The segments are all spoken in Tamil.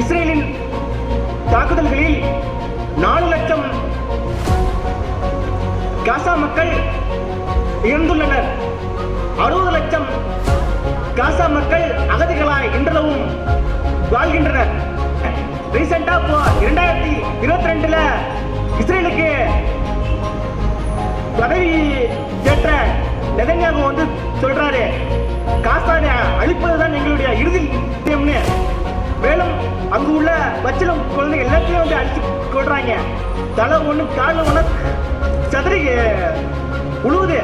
இஸ்ரேலின் தாக்குதல்களில் நாலு லட்சம் காசா மக்கள் இறந்துள்ளனர். அறுபது லட்சம் காசா மக்கள் அகதிகளாய் இன்றளவும் வாழ்கின்றனர். ரீசெண்டா இப்போ இரண்டாயிரத்தி இருபத்தி ரெண்டுல இஸ்ரேலுக்கு பதவி ஏற்ற நெதன்யாகு வந்து சொல்றாரு. காசானை அழிப்பதுதான் எங்களுடைய இறுதி மேலும் அங்கு உள்ள பச்சிலம் குழந்தை எல்லாத்தையும் வந்து அடிச்சு கொள்றாங்க. தலை ஒண்ணு கால் ஒண்ணு சதுரி உழுவுது.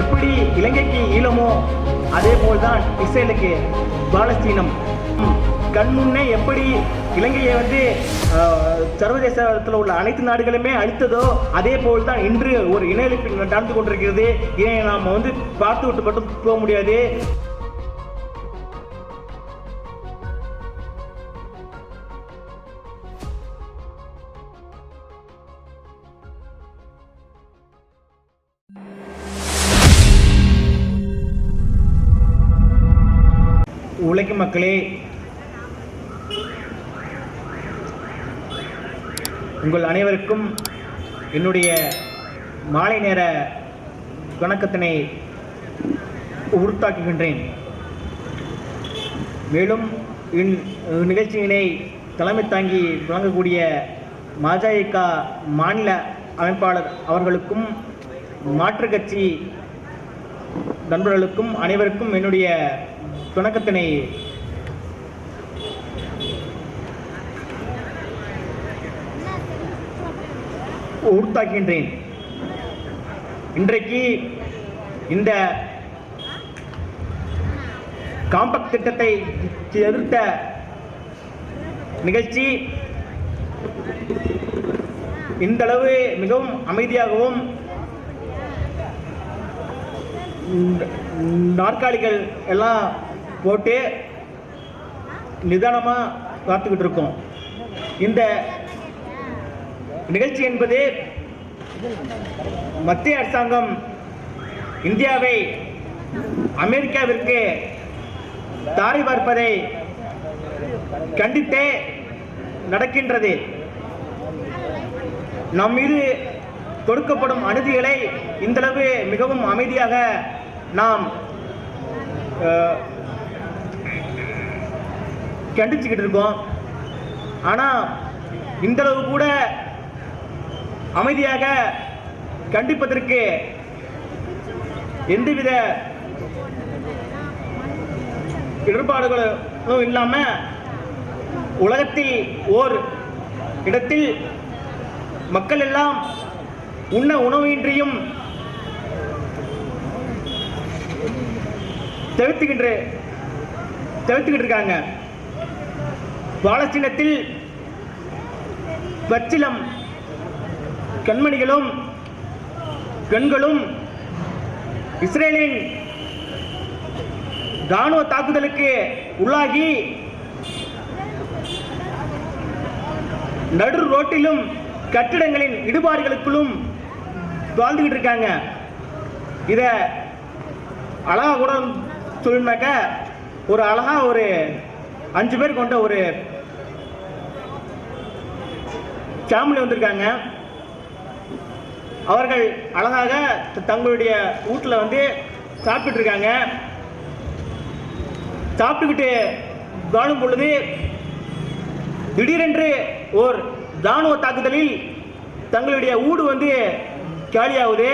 எப்படி இலங்கைக்கு ஈழமோ அதே போல்தான் இஸ்ரேலுக்கு பாலஸ்தீனம். கண் முன்னே எப்படி இலங்கையை வந்து சர்வதேசத்தில் உள்ள அனைத்து நாடுகளுமே அழித்ததோ அதே போல் தான் இன்று ஒரு இணையழிப்பு நடந்து கொண்டிருக்கிறது. இதை நாம் வந்து பார்த்து விட்டு மட்டும் போக முடியாது. உழைக்கும் மக்களே. உங்கள் அனைவருக்கும் என்னுடைய மாலை நேர வணக்கத்தினை உறுத்தாக்குகின்றேன் மேலும் இந் நிகழ்ச்சியினை தலைமை தாங்கி வழங்கக்கூடிய மஜக மாநில அமைப்பாளர் அவர்களுக்கும் மாற்றுக் கட்சி நண்பர்களுக்கும் அனைவருக்கும் என்னுடைய துணக்கத்தினை உறுத்தாக்கின்றேன் இன்றைக்கு இந்த காம்பக்ட் திட்டத்தை எதிர்த்த நிகழ்ச்சி இந்த அளவு மிகவும் அமைதியாகவும் நாற்காலிகள் எல்லாம் போட்டு நிதானமாக காத்துக்கிட்டு இருக்கோம். இந்த நிகழ்ச்சி என்பது மத்திய அரசாங்கம் இந்தியாவை அமெரிக்காவிற்கு தாரி பார்ப்பதை கண்டித்தே நடக்கின்றது. நம் மீது கொடுக்கப்படும் அனுதிகளை இந்தளவு மிகவும் அமைதியாக நாம் கண்டிச்சுக்கிட்டு இருக்கோம். ஆனால் இந்தளவு கூட அமைதியாக கண்டிப்பதற்கு எந்தவித இடர்பாடுகளும் இல்லாமல் உலகத்தில் ஓர் இடத்தில் மக்கள் எல்லாம் உண்ண உணவின்றியும் தவிர்த்துக்கின்ற தவிர்த்துக்கிட்டு இருக்காங்க. பாலஸ்தீனத்தில் பச்சிலம் கண்மணிகளும் பெண்களும் இஸ்ரேலின் ராணுவ தாக்குதலுக்கு உள்ளாகி நடு ரோட்டிலும் கட்டிடங்களின் இடுபாடுகளுக்குள்ளும் வாழ்ந்துகிட்டு இருக்காங்க. இத அழகா கூட சொல்லினாக்க ஒரு அழகா ஒரு அஞ்சு பேர் கொண்ட ஒரு ஃபேமிலி வந்திருக்காங்க. அவர்கள் அழகாக தங்களுடைய வீட்டில் வந்து சாப்பிட்டுட்டு இருக்காங்க. சாப்பிட்டுக்கிட்டு வாழும் பொழுது திடீரென்று ஓர் இராணுவ தாக்குதலில் தங்களுடைய ஊடு வந்து காலியாகுது.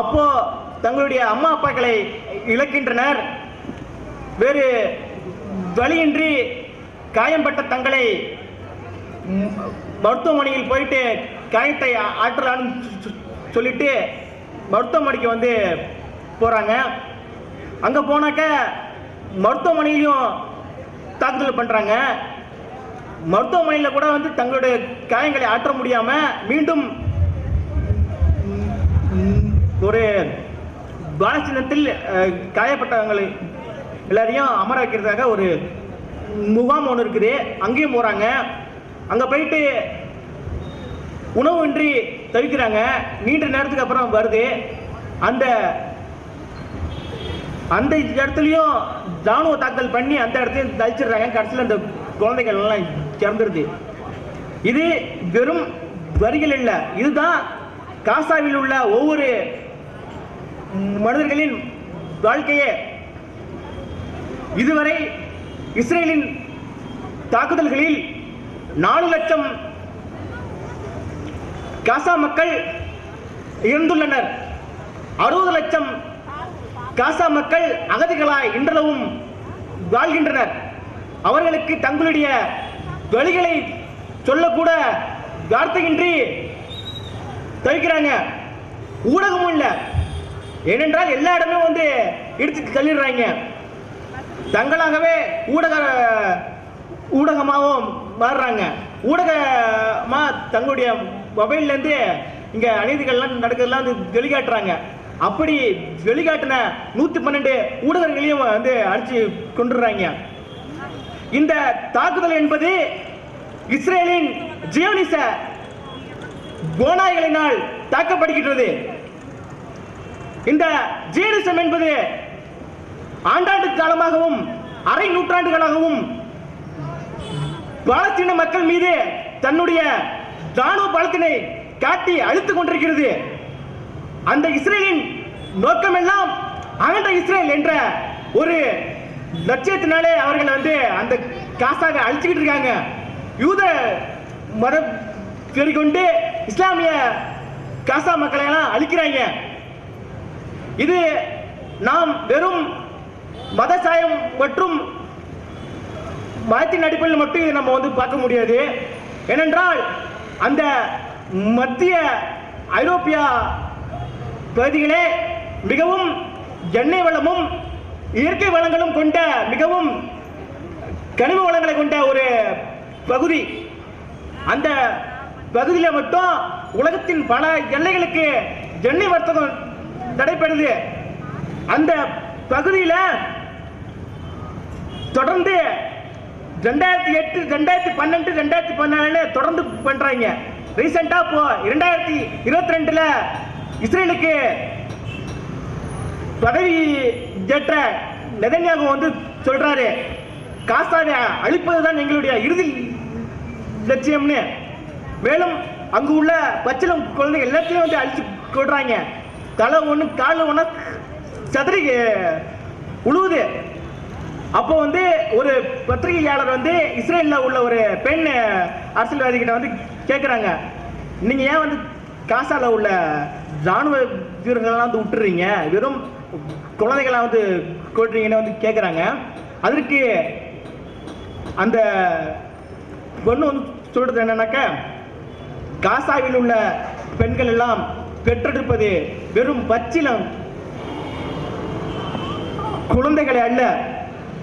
அப்போ தங்களுடைய அம்மா அப்பாக்களை இழக்கின்றனர். வேறு வழியின்றி காயம்பட்ட தங்களை மருத்துவமனையில் போயிட்டு காயத்தை ஆற்றலான்னு சொ- சொல்லிட்டு மருத்துவமனைக்கு வந்து போகிறாங்க அங்கே போனாக்க மருத்துவமனையிலையும் தாக்குதல் பண்ணுறாங்க மருத்துவமனையில் கூட வந்து தங்களுடைய காயங்களை ஆற்ற முடியாமல் மீண்டும் ஒரு பாலஸ்தீனத்தில் காயப்பட்டவங்களை எல்லாரையும் அமர வைக்கிறதுக்காக ஒரு முகாம் ஒன்று இருக்குது. அங்கேயும் போகிறாங்க அங்கே போயிட்டு உணவின்றி தவிக்கிறாங்க. நீண்ட நேரத்துக்கு அப்புறம் வருது. அந்த அந்த இடத்துலையும் ராணுவ தாக்கல் பண்ணி அந்த இடத்தையும் தழிச்சிடுறாங்க கடைசியில் அந்த குழந்தைகள் எல்லாம் இறந்துருது. இது வெறும் வரிகள் இல்லை. இதுதான் காசாவில் உள்ள ஒவ்வொரு மனிதர்களின் வாழ்க்கையே. இதுவரை இஸ்ரேலின் தாக்குதல்களில் நாலு லட்சம் காசா மக்கள் இறந்துள்ளனர் அறுபது லட்சம் காசா மக்கள் அகதிகளாய் இன்றளவும் வாழ்கின்றனர். அவர்களுக்கு தங்களுடைய வழிகளை சொல்லக்கூட வார்த்தையின்றி தவிக்கிறாங்க. ஊடகமும் இல்லை. ஏனென்றால் எல்லா இடமும் வந்து இடிச்சு தள்ளிடுறாங்க. தங்களாகவே ஊடக ஊடகமாகவும் மாறுறாங்க. ஊடகமாக தங்களுடைய மொபைல்லேருந்து இங்கே அநீதிகள்லாம் நடக்கிறதுலாம் வந்து வெளிக்காட்டுறாங்க. அப்படி வெளிக்காட்டின நூற்றி பன்னெண்டு ஊடகங்களையும் வந்து அடிச்சு கொண்டுடுறாங்க இந்த தாக்குதல் என்பது இஸ்ரேலின் ஜியோனிச கோனாய்களினால் தாக்கப்படுகின்றது. இந்த ஜியோனிசம் என்பது ஆண்டாண்டு காலமாகவும் அரை நூற்றாண்டுகளாகவும் பாலஸ்தீன மக்கள் மீது தன்னுடைய ராணுவ பலத்தினை காட்டி அழித்துக் கொண்டிருக்கிறது. அந்த இஸ்ரேலின் நோக்கமெல்லாம் அகண்ட இஸ்ரேல் என்ற ஒரு லட்சியத்தினாலே அவர்கள் வந்து அந்த காசாக அழிச்சுக்கிட்டு இருக்காங்க. யூத மத வெறி கொண்டு இஸ்லாமிய காசா மக்களை எல்லாம் அழிக்கிறாங்க. இது நாம் வெறும் மத சாயம் மற்றும் மதத்தின் அடிப்படையில் மட்டும் இதை நம்ம வந்து பார்க்க முடியாது. ஏனென்றால் அந்த மத்திய ஐரோப்பியா பகுதிகளே மிகவும் எண்ணெய் வளமும் இயற்கை வளங்களும் கொண்ட மிகவும் கனிம வளங்களை கொண்ட ஒரு பகுதி. அந்த பகுதியில் மட்டும் உலகத்தின் பல எல்லைகளுக்கு எண்ணெய் வர்த்தகம் நடைபெறுது. அந்த பகுதியில் தொடர்ந்து ரெண்டாயிரத்தி எட்டு ரெண்டாயிரத்தி பன்னெண்டு ரெண்டாயிரத்தி பதினாலு தொடர்ந்து பண்றாங்க. ரீசெண்டா இப்போ இரண்டாயிரத்தி இருபத்தி ரெண்டுல இஸ்ரேலுக்கு பதவி ஏற்ற நெதன்யாகு வந்து சொல்றாரு. காசாவை அழிப்பதுதான் எங்களுடைய இறுதி லட்சியம்னு. மேலும் அங்கு உள்ள பச்சிலம் குழந்தைகள் எல்லாத்தையும் வந்து அழிச்சு கொள்றாங்க. தலை ஒன்று கால் ஒன்று சதுரி உழுவுது. அப்போ வந்து ஒரு பத்திரிகையாளர் வந்து இஸ்ரேலில் உள்ள ஒரு பெண் அரசியல்வாதி கிட்ட வந்து கேட்குறாங்க நீங்கள் ஏன் வந்து காசால உள்ள ராணுவ வீரர்கள்லாம் வந்து விட்டுறீங்க வெறும் குழந்தைகளாக வந்து கொடுறீங்கன்னு வந்து கேட்குறாங்க அதற்கு அந்த பொண்ணு வந்து சொல்றது என்னன்னாக்க காசாவில் உள்ள பெண்கள் எல்லாம் பெற்றெடுப்பது வெறும் பச்சிலம் குழந்தைகளை அல்ல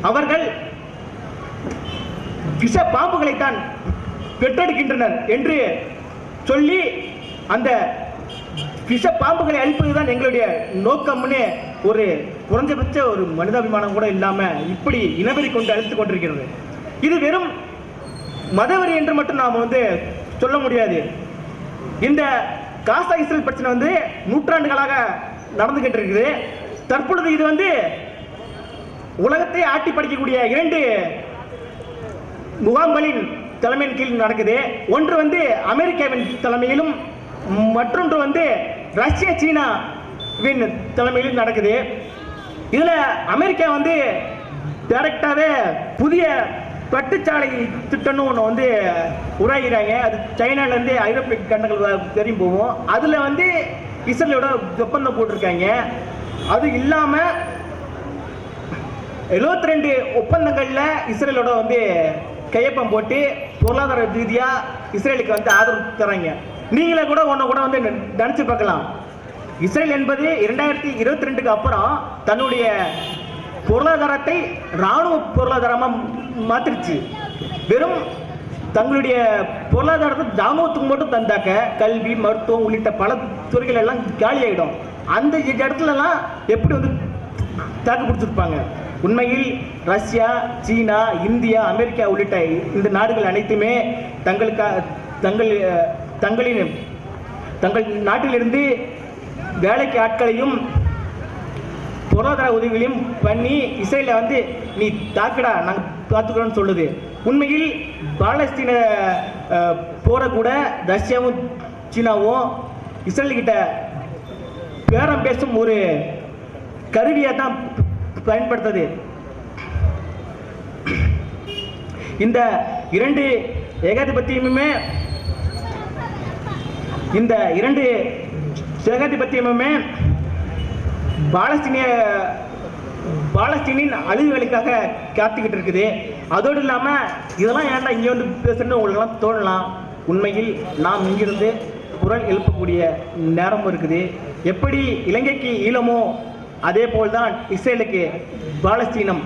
அவர்கள் விஷ பாம்புகளைத்தான் பெற்றெடுக்கின்றனர் என்று சொல்லி அந்த விஷ பாம்புகளை அழிப்பதுதான் எங்களுடைய நோக்கம்னு ஒரு குறைஞ்சபட்ச ஒரு மனிதாபிமானம் கூட இல்லாமல் இப்படி இனவெறி கொண்டு அழித்து கொண்டிருக்கிறது. இது வெறும் மதவெறி என்று மட்டும் நாம் வந்து சொல்ல முடியாது. இந்த காசா இஸ்ரேல் பிரச்சனை வந்து நூற்றாண்டுகளாக நடந்துகிட்டு இருக்குது. தற்பொழுது இது வந்து உலகத்தை ஆட்டி படிக்கக்கூடிய இரண்டு முகாம்களின் தலைமையின் கீழ் நடக்குது. ஒன்று வந்து அமெரிக்காவின் தலைமையிலும் மற்றொன்று வந்து ரஷ்யா சீனாவின் தலைமையிலும் நடக்குது. இதில் அமெரிக்கா வந்து டைரக்டாகவே புதிய பட்டுச்சாலை திட்டம்னு ஒன்று வந்து உருவாகிறாங்க அது சைனாலேருந்து ஐரோப்பிய கண்டங்கள் தெரியும் போவோம் போகும். அதில் வந்து இஸ்ரேலோட ஒப்பந்தம் போட்டிருக்காங்க. அது இல்லாமல் 72 ரெண்டு ஒப்பந்தங்களில் இஸ்ரேலோட வந்து கையொப்பம் போட்டு பொருளாதார ரீதியாக இஸ்ரேலுக்கு வந்து ஆதரவு தராங்க நீங்களே கூட ஒன்று கூட வந்து நெ- பார்க்கலாம். இஸ்ரேல் என்பது இரண்டாயிரத்தி இருபத்தி ரெண்டுக்கு அப்புறம் தன்னுடைய பொருளாதாரத்தை இராணுவ பொருளாதாரமாக மாற்றிடுச்சு வெறும் தங்களுடைய பொருளாதாரத்தை ராணுவத்துக்கு மட்டும் தந்தாக்க கல்வி மருத்துவம் உள்ளிட்ட பல துறைகள் எல்லாம் காலியாகிடும் அந்த இடத்துலலாம் எப்படி வந்து தாக்கு பிடிச்சிருப்பாங்க? உண்மையில் ரஷ்யா சீனா இந்தியா அமெரிக்கா உள்ளிட்ட இந்த நாடுகள் அனைத்துமே தங்களுக்கா தங்கள் தங்களின் தங்கள் நாட்டிலிருந்து வேலைக்கு ஆட்களையும் பொருளாதார உதவிகளையும் பண்ணி இஸ்ரேலை வந்து நீ தாக்குடா நாங்கள் பார்த்துக்கிறோம்னு சொல்லுது. உண்மையில் பாலஸ்தீன போரை கூட ரஷ்யாவும் சீனாவும் இஸ்ரேல்கிட்ட பேரம் பேசும் ஒரு கருவியாக தான் பயன்படுத்தது. இந்த இரண்டு ஏகாதிபத்தியமுமே இந்த இரண்டு ஏகாதிபத்தியமுமே பாலஸ்தீனிய பாலஸ்தீனின் அழிவுகளுக்காக காத்துக்கிட்டு இருக்குது. அதோடு இல்லாமல் இதெல்லாம் ஏன்டா இங்கே வந்து பேசுறது உங்களுக்கெல்லாம் தோணலாம். உண்மையில் நாம் இங்கிருந்து குரல் எழுப்பக்கூடிய நேரமும் இருக்குது. எப்படி இலங்கைக்கு ஈழமோ அதே போல்தான் இஸ்ரேலுக்கு பாலஸ்தீனம்.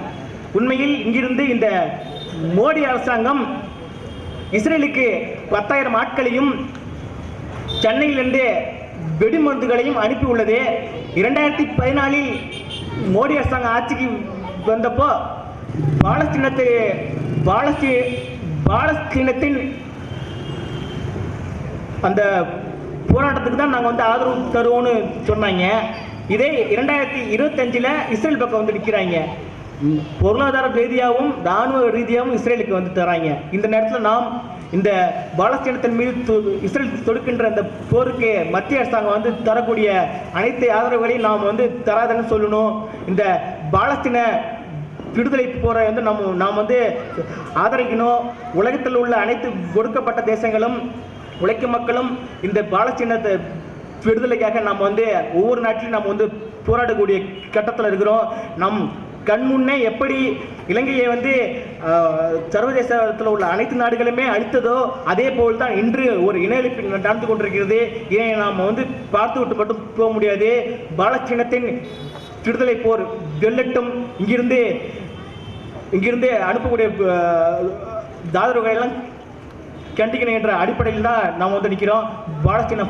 உண்மையில் இங்கிருந்து இந்த மோடி அரசாங்கம் இஸ்ரேலுக்கு பத்தாயிரம் ஆட்களையும் சென்னையிலிருந்து வெடிமருந்துகளையும் அனுப்பியுள்ளது. இரண்டாயிரத்தி பதினாலில் மோடி அரசாங்கம் ஆட்சிக்கு வந்தப்போ பாலஸ்தீனத்தை பாலஸ்தீ பாலஸ்தீனத்தின் அந்த போராட்டத்துக்கு தான் நாங்கள் வந்து ஆதரவு தருவோம்னு சொன்னாங்க. இதே இரண்டாயிரத்தி இருபத்தஞ்சில் இஸ்ரேல் பக்கம் வந்து நிற்கிறாங்க பொருளாதார ரீதியாகவும் இராணுவ ரீதியாகவும் இஸ்ரேலுக்கு வந்து தராங்க. இந்த நேரத்தில் நாம் இந்த பாலஸ்தீனத்தின் மீது இஸ்ரேல் தொடுக்கின்ற அந்த போருக்கு மத்திய அரசாங்கம் வந்து தரக்கூடிய அனைத்து ஆதரவுகளையும் நாம் வந்து தராதுன்னு சொல்லணும். இந்த பாலஸ்தீன விடுதலை போரை வந்து நம்ம நாம் வந்து ஆதரிக்கணும். உலகத்தில் உள்ள அனைத்து ஒடுக்கப்பட்ட தேசங்களும் உழைக்கும் மக்களும் இந்த பாலஸ்தீனத்தை விடுதலைக்காக நாம் வந்து ஒவ்வொரு நாட்டிலும் நம்ம வந்து போராடக்கூடிய கட்டத்தில் இருக்கிறோம். நம் கண் முன்னே எப்படி இலங்கையை வந்து சர்வதேசத்தில் உள்ள அனைத்து நாடுகளுமே அழித்ததோ அதே போல் தான் இன்று ஒரு இன நடந்து கொண்டிருக்கிறது. இதை நாம் வந்து பார்த்து விட்டு மட்டும் போக முடியாது. பாலச்சீனத்தின் விடுதலை போர் வெல்லட்டும் இங்கிருந்து இங்கிருந்து அனுப்பக்கூடிய தாதரவுகளெல்லாம் தாதரவுகளை கண்டிக்கணும் என்ற அடிப்படையில் தான் நாம் வந்து நிற்கிறோம். பாலஸ்தீன